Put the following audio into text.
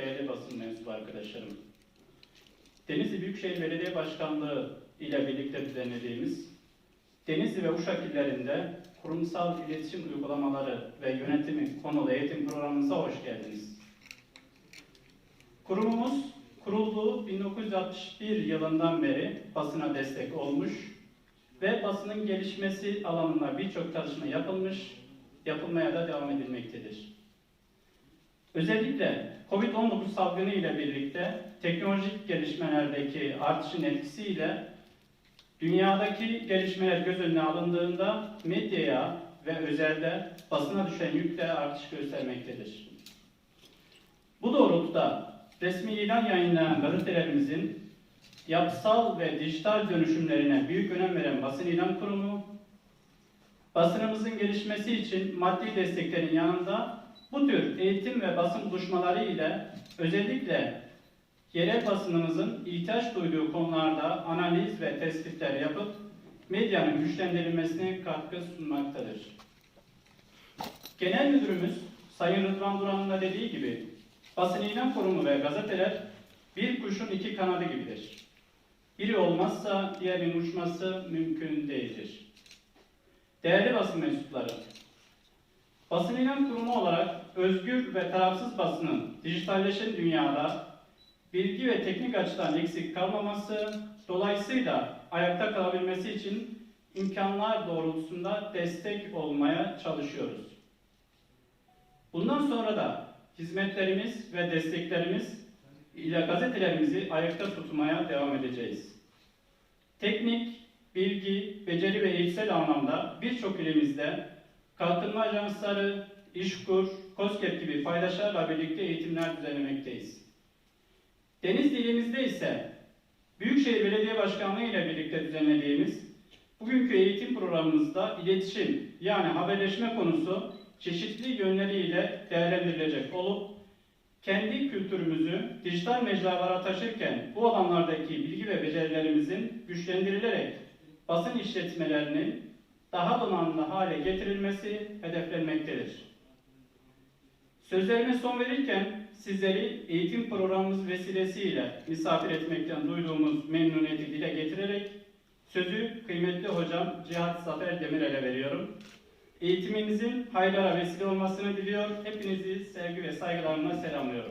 değerli basın mensubu arkadaşlarım. Denizli Büyükşehir Belediye Başkanlığı ile birlikte düzenlediğimiz Denizli ve Uşak illerinde kurumsal iletişim uygulamaları ve yönetimi konulu eğitim programımıza hoş geldiniz. Kurumumuz kurulduğu 1961 yılından beri basına destek olmuş ve basının gelişmesi alanında birçok çalışma yapılmış, yapılmaya da devam edilmektedir. Özellikle COVID-19 salgını ile birlikte teknolojik gelişmelerdeki artışın etkisiyle dünyadaki gelişmeler göz önüne alındığında medyaya ve özelde basına düşen yük de artış göstermektedir. Bu doğrultuda resmi ilan yayınlayan gazetelerimizin yapısal ve dijital dönüşümlerine büyük önem veren Basın İlan Kurumu, basınımızın gelişmesi için maddi desteklerin yanında bu tür eğitim ve basın buluşmaları ile özellikle yerel basınımızın ihtiyaç duyduğu konularda analiz ve tespitler yapıp medyanın güçlendirilmesine katkı sunmaktadır. Genel Müdürümüz Sayın Rıdvan Duran'ın da dediği gibi basın ilan kurumu ve gazeteler bir kuşun iki kanadı gibidir. Biri olmazsa diğerinin uçması mümkün değildir. Değerli basın mensupları, basın ilan kurumu olarak özgür ve tarafsız basının dijitalleşen dünyada bilgi ve teknik açıdan eksik kalmaması, dolayısıyla ayakta kalabilmesi için imkanlar doğrultusunda destek olmaya çalışıyoruz. Bundan sonra da hizmetlerimiz ve desteklerimiz ile gazetelerimizi ayakta tutmaya devam edeceğiz. Teknik, bilgi, beceri ve eğitsel anlamda birçok ilimizde kalkınma ajansları, İşkur, KOSGEB gibi paydaşlarla birlikte eğitimler düzenlemekteyiz. Denizli ilimizde ise Büyükşehir Belediye Başkanlığı ile birlikte düzenlediğimiz bugünkü eğitim programımızda iletişim yani haberleşme konusu çeşitli yönleriyle değerlendirilecek olup kendi kültürümüzü dijital mecralara taşırken bu alanlardaki bilgi ve becerilerimizin güçlendirilerek basın işletmelerinin daha donanımlı hale getirilmesi hedeflenmektedir. Sözlerime son verirken sizleri eğitim programımız vesilesiyle misafir etmekten duyduğumuz memnuniyeti dile getirerek sözü kıymetli hocam Cihat Zafer Demirel'e veriyorum. Eğitiminizin hayırlara vesile olmasını diliyor. Hepinizi sevgi ve saygılarımla selamlıyorum.